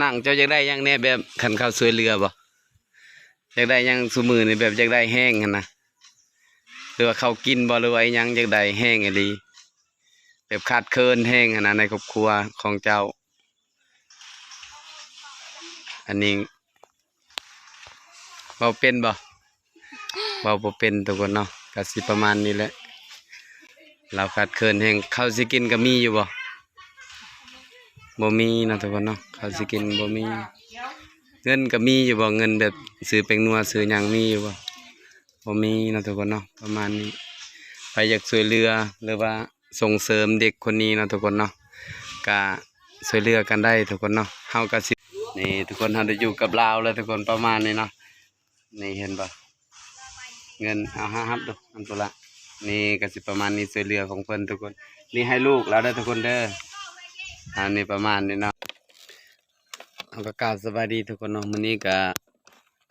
นั่งเจ้าอยากได้ยังแน่แบบขันข้าวสวยเรือบ่อยากได้ยังสมือนี่แบบอยากได้แห้งนะหรือว่าเขากินบ่หรือว่ายังอยากได้แห้งอีหลีแบบขาดเคินแห้งนะในครอบครัวของเจ้า อันนี้เบาเป็นบ่เบาบ่เป็นทุกคนเนาะก็สิประมาณนี้แหละเราขาดเคินแห้งเขาสิกินก็มีอยู่บ่ บ่มีนะทุกคนเนาะข้าวสิกินบ่มี เงินก็มีอยู่บ่เงินแบบซื้อเป็งนัวซื้อหยังมีอยู่บ่บ่มีนะทุกคนเนาะประมาณนี้ใครอยากช่วยเหลือหรือว่าส่งเสริมเด็กคนนี้นะทุกคนเนาะก็ช่วยเหลือกันได้ทุกคนเนาะเฮาก็สินี่ทุกคนเฮาได้อยู่กับลาวแล้วทุกคนประมาณนี้เนาะนี่เห็นบ่เงินเอาห้าฮับดูอันตัวละนี่ก็สิประมาณนี้ช่วยเหลือของเพิ่นทุกคน นี่ให้ลูกแล้วเด้ทุกคนเด้อ อันนี้ประมาณนี้เนาะเอาก็กราบสบายดีทุกคนเนาะมื้อนี้ก็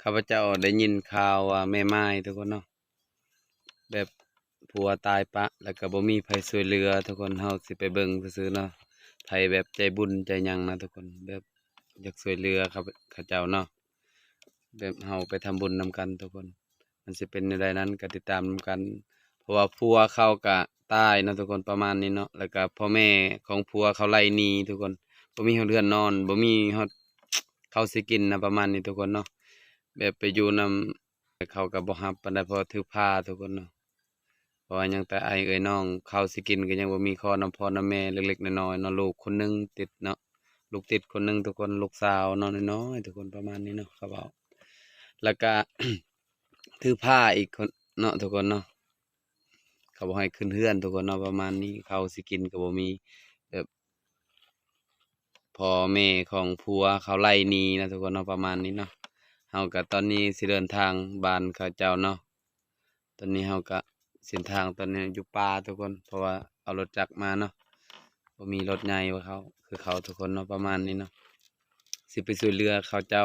ข้าพเจ้าได้ยินข่าวว่าแม่ไม้ทุกคนเนาะแบบผัวตายปะ แล้วก็บ่มีไผช่วยเหลือ ทุกคนเฮาสิไปเบิ่งซื่อๆเนาะไผแบบใจบุญใจหยังนะทุกคนแบบอยากช่วยเหลือครับข้าเจ้าเนาะแบบเฮาไปทำบุญนำกันทุกคน มันสิเป็นในใดนั้นก็ติดตามนำกัน เพราะว่าผัวเขากะ ตายเนาะทุกคนประมาณนี้เนาะแล้วก็พ่อแม่ของผัวเขาไล่หนีทุกคนบ่มีเรือนนอนบ่มีเฮอดข้าสิกินนะประมาณนี้ทุกคนเนาะแบบไปอยู่นำเขาก็บ่ฮับปานใดพราะถือผ้าทุกคนเนาะเพราะว่ายังแต่ไอเอ้ยน้องเขาสิกินก็ยังบ่มีข้อนํพ่อนํแม่เล็กๆน้อยๆเนาะลูกคนหนึงติดเนาะลูกติดคนหนึงทุกคนลูกสาวเนาะน้อยๆทุกคนประมาณนี้เนาะเขาเว้าแล้วก็ถือผ้าอีกคนเนาะทุกคนเนาะ เขาบอกให้ขึ้นเฮือนทุกคนเนาะประมาณนี้เขาสิกินก็บ่มีแบบพ่อแม่ของผัวเขาไล่หนีนะทุกคนเนาะประมาณนี้เนาะเฮาก็ตอนนี้สิเดินทางบ้านเขาเจ้าเนาะตอนนี้เฮาก็เส้นทางตอนนี้อยู่ป่าทุกคน เพราะว่าเอารถจักรมาเนาะบ่มีรถใหญ่กว่าเขาคือเขาทุกคนเนาะประมาณนี้เนาะสิไปสู่เรือเขาเจ้า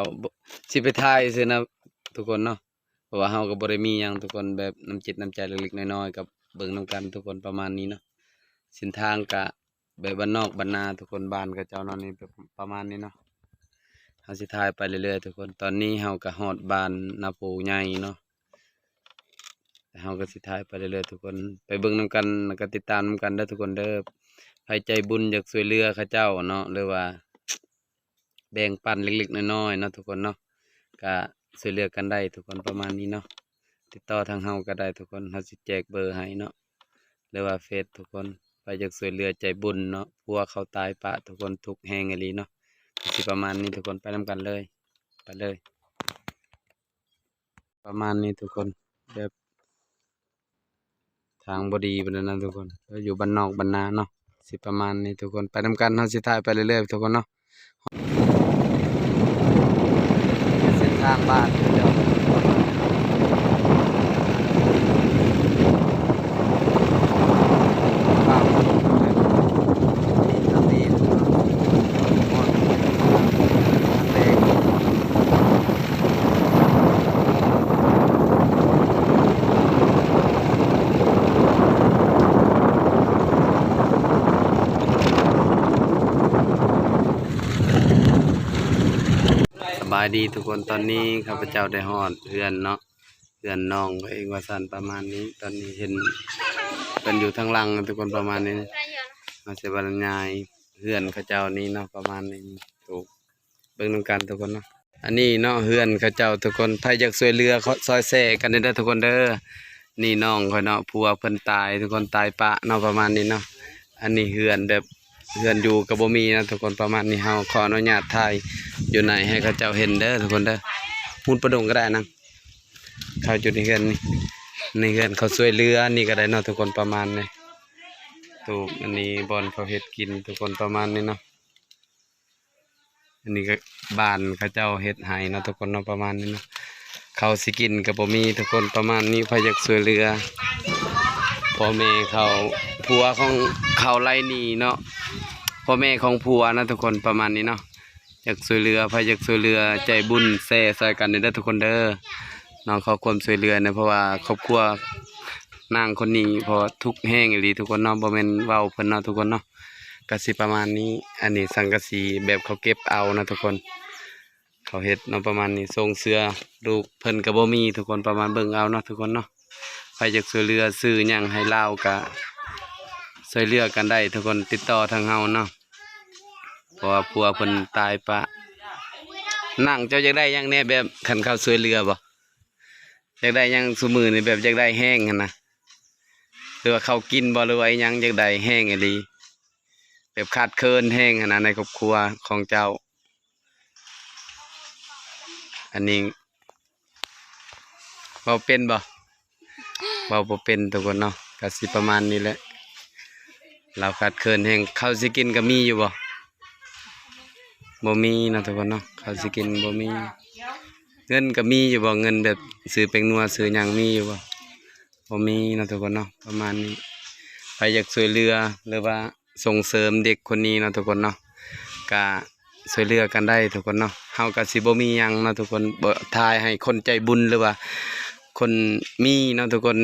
สิไปถ่ายซื่อนะทุกคนเนาะเพราะว่าเฮาก็บ่ได้มีหยังทุกคนแบบน้ำจิตน้ำใจเล็กๆน้อยๆกับ เบิ่งนํกันทุกคนประมาณนี้เนาะเส้นทางก็แบบบ้านนอกบ้านนาทุกคนบ้านก็เจ้านาะนี่ประมาณนี้เนาะเฮาสิถ่ายไปเรื่อยๆทุกคนตอนนี้เฮาก็ฮอดบ้านนาปูใหญ่เนาะเฮาก็สิถ่ายไปเรื่อยๆทุกคนไปเบิ่งนํกันแล้วก็ติดตามนํกันเด้อทุกคนเด้อใครใจบุญอยากช่วยเหลือเขาเจ้าเนาะหรือว่าแบ่งปันเล็กๆน้อยๆเนาะทุกคนเนาะก็ช่วยเหลือกันได้ทุกคนประมาณนี้เนาะ ติดต่อทางเฮาก็ได้ทุกคนเฮาสิแจกเบอร์ให้เนาะหรือว่าเฟซทุกคนไปอยากช่วยเหลือใจบุญเนาะผัวเขาตายปะทุกคนทุกแฮงอีหลีเนาะสิประมาณนี้ทุกคนไปนํกันเลย ไปเลย ประมาณนี้ทุกคนแบบทางบดีปานนั้นนะทุกคนเราอยู่บ้านนอกบ้านนาเนาะสิประมาณนี้ทุกคนไปนํกันเฮาสิถ่ายไปเรื่อยๆทุกคนเนาะเส้นทางบ้านเดี๋ยวบ้านแบบนี้ทางเล็กสบายดีทุกคนตอนนี้ข้าพเจ้าได้ฮอดเพื่อนเนาะเพื่อนน้องก็เองว่าสันประมาณนี้ ตอนนี้เห็นเป็นอยู่ทางหลังทุกคนประมาณนี้มาเสบรรยายเฮือนเขาเจ้านี่เนาะประมาณนี้ถูกเบิ่งนำกันทุกคนเนาะอันนี้เนาะเฮือนเขาเจ้าทุกคนถ้าอยากช่วยเหลือเขาซอยแซ่กันได้เด้ทุกคนเด้อนี่น้องเขาเนาะผัวเพิ่นตาย ทุกคนตายปะเนาะประมาณนี้เนาะอันนี้เฮือนแบบ เฮือนอยู่กับบ่มีนะทุกคนประมาณนี้เฮาขออนุญาตถ่ายอยู่ไหนให้เขาเจ้าเห็นเด้อทุกคนเด้อหุ่นประดงก็ได้นะเขาอยู่ในเฮือนนี่ในเฮือนเขาช่วยเหลือนี่ก็ได้เนาะทุกคนประมาณนี้ถูกอันนี้บอลเขาเฮ็ดกินทุกคนประมาณนี้เนาะอันนี้ก็บ้านเขาเจ้าเฮ็ดห้เนาะทุกคนเนาะประมาณนี้เนาะเขาสิกินกับบ่มีทุกคนประมาณนี้พยากช่วยเหลือพ่อแม่เขา ผัวของเขาไล่หนีเนาะพ่อแม่ของผัวนะทุกคนประมาณนี้เนาะอยากช่วยเหลือพอยากช่วยเหลือใจบุญแซ่ใส่กันเด้อทุกคนเด้อน้องขอความช่วยเหลือนะเพราะว่าครอบครัวนางคนนี้พอทุกแห้งอีหลีทุกคนเนาะบ่แม่นเว้าเพิ่นเนาะทุกคนเนาะก็สิประมาณนี้ อันนี้สังกะสีแบบเขาเก็บเอานะทุกคน เขาเฮ็ดเนาะประมาณนี้ทรงเสื้อลูกเพิ่นก็บ่มีทุกคนประมาณเบิ่งเอาเนาะทุกคนเนาะใครอยากช่วยเหลือซื้อหยังให้ลาก็ ช่วยเหลือกันได้ ทุกคนติดต่อทางเฮาเนาะเพราะว่าผัวเพิ่นตายปะนั่งเจ้าอยากได้ยังแน่แบบคันเข้าช่วยเหลือบ่อยากได้ยังซุมื้อนี่แบบอยากได้แห้งนะหรือว่าเขากินบ่หรือว่ายังอยากได้แห้งอีหลีแบบขาดเคินแห้งนะในครอบครัวของเจ้า อันนี้เบาเป็นบ่เบาบ่เป็นทุกคนเนาะก็สิประมาณนี้แหละ เราขาดเคินแห่งข้าวสิกินก็มีอยู่บ่บ่มีนะทุกคนเนาะข้าวสิกินบ่มี เงินก็มีอยู่บ่เงินแบบซื้อเป็งนัวซื้อหยังมีอยู่บ่บ่มีนะทุกคนเนาะประมาณนี้ใครอยากช่วยเหลือหรือว่าส่งเสริมเด็กคนนี้นะทุกคนเนาะก็ช่วยเหลือกันได้ทุกคนเนาะเฮาก็สิบ่มียังนะทุกคนบ่ทายให้คนใจบุญหรือว่า คนมีเนาะทุกคน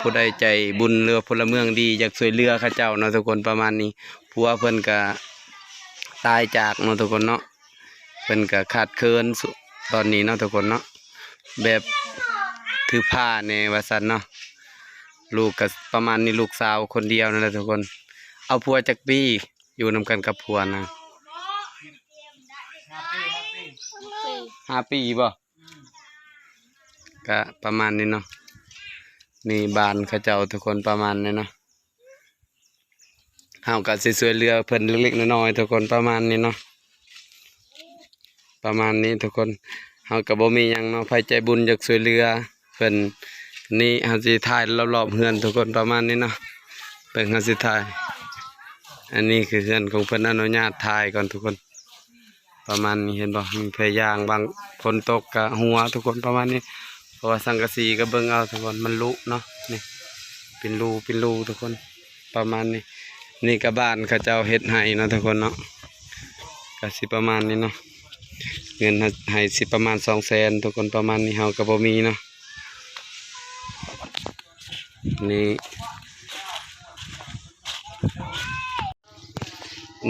ผู้ใดใจบุญหรือว่าพลเมืองดีอยากช่วยเหลือเขาเจ้าเนาะทุกคนประมาณนี้ผัวเพิ่นก็ตายจากเนาะทุกคนเนาะเพิ่นก็ขาดเคินสุตอนนี้เนาะทุกคนเนาะแบบถือผ้าในว่าซั่นเนาะลูกก็ประมาณนี้ลูกสาวคนเดียวนั่นแหละทุกคน เอาผัวจักปีอยู่นํกันกับผัวนะห้าปีบ่ ก็ประมาณนี้เนาะนี่บานเขาเจ้าทุกคนประมาณนี้เนาะเฮาก็สิช่วยเหลือเพิ่นเล็กๆน้อยๆทุกคนประมาณนี้เนาะประมาณนี้ทุกคนเฮาก็บ่มีหยังเนาะใครใจบุญอยากช่วยเหลือเพิ่นนี่เฮาสิถ่ายรอบๆเฮือนทุกคนประมาณนี้เนาะเบิ่งเฮาสิถ่ายอันนี้คือเฮือนของเพิ่นอนุญาตถ่ายก่อนทุกคน ประมาณนี้เห็นบ่มีพยางบางฝนตกกะหัวทุกคนประมาณนี้ ราะว่าสังกะสีก็เบิ่งเอาทุกคนมันลุเนาะนี่เป็นรูเป็นรูทุกคนประมาณนี้ นี่ก็บ้านเขาเจ้าเฮ็ดให้นะทุกคนเนาะก็สิประมาณนี้เนาะเงินให้สิประมาณสองแสนทุกคนประมาณนี้เฮาก็บ่มีเนาะนี่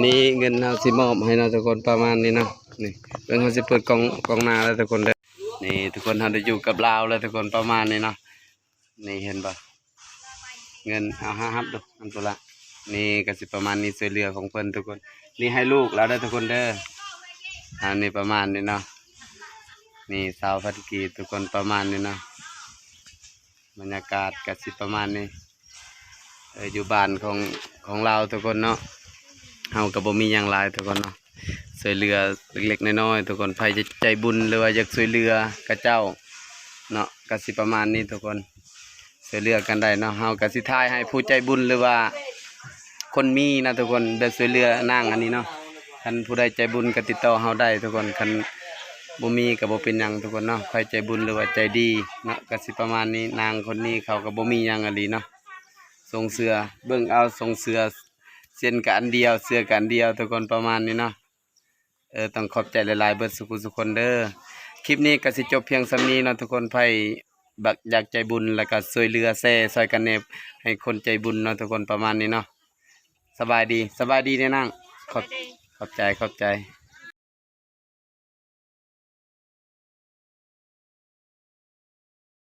นี่เงินเราสิมอบให้เราทุกคนประมาณนี้เนาะนี่เพิ่งเขาสิเปิดกล่องกล่องนาแล้วทุกคนเด้อ นี่ทุกคนเราได้อยู่กับลาแล้วทุกคนประมาณนี้เนาะนี่เห็นปะเงินเอาห้าฮับดูอันตัวละนี่ก็สิประมาณนี้ช่วยเหลือของเพิ่นทุกคน นี่ให้ลูกแล้วได้ทุกคนเด้ออันนี้ประมาณนี้เนาะนี่สาวพัดกีทุกคนประมาณนี้เนาะบรรยากาศก็สิประมาณนี้เอออยู่บ้านของของเราทุกคนเนาะเฮาก็บ่มีหยังหลายทุกคนเนาะ ช่วยเหลือเล็กๆน้อยๆทุกคนใครจะใจบุญหรือว่าอยากช่วยเหลือกระเจ้าเนาะก็สิประมาณนี้ทุกคนช่วยเหลือกันได้เนาะเฮาก็สิท้ายให้ผู้ใจบุญหรือว่าคนมีนะทุกคนได้ช่วยเหลือนางอันนี้เนาะคันผู้ใดใจบุญก็ติดต่อเฮาได้ทุกคนคันบ่มีก็บ่เป็นหยังทุกคนเนาะใครใจบุญหรือว่าใจดีเนาะก็สิประมาณนี้นางคนนี้เขาก็บ่มีหยังอันนี้เนาะส่งเสือเบิ่งเอาส่งเสือเส้นกันเดียวเสื้อกันเดียวทุกคนประมาณนี้เนาะ เออต้องขอบใจหลายๆเบิดสุขุสุคนเด้อคลิปนี้ก็สิจบเพียงสำนี้เนาะทุกคนไผบักอยากใจบุญแล้วก็ซวยเรือแซ่ซอยกันเนบให้คนใจบุญเนาะทุกคนประมาณนี้เนาะสบายดีสบายดีเนี่ยนั่งขอบขอบใจขอบใจ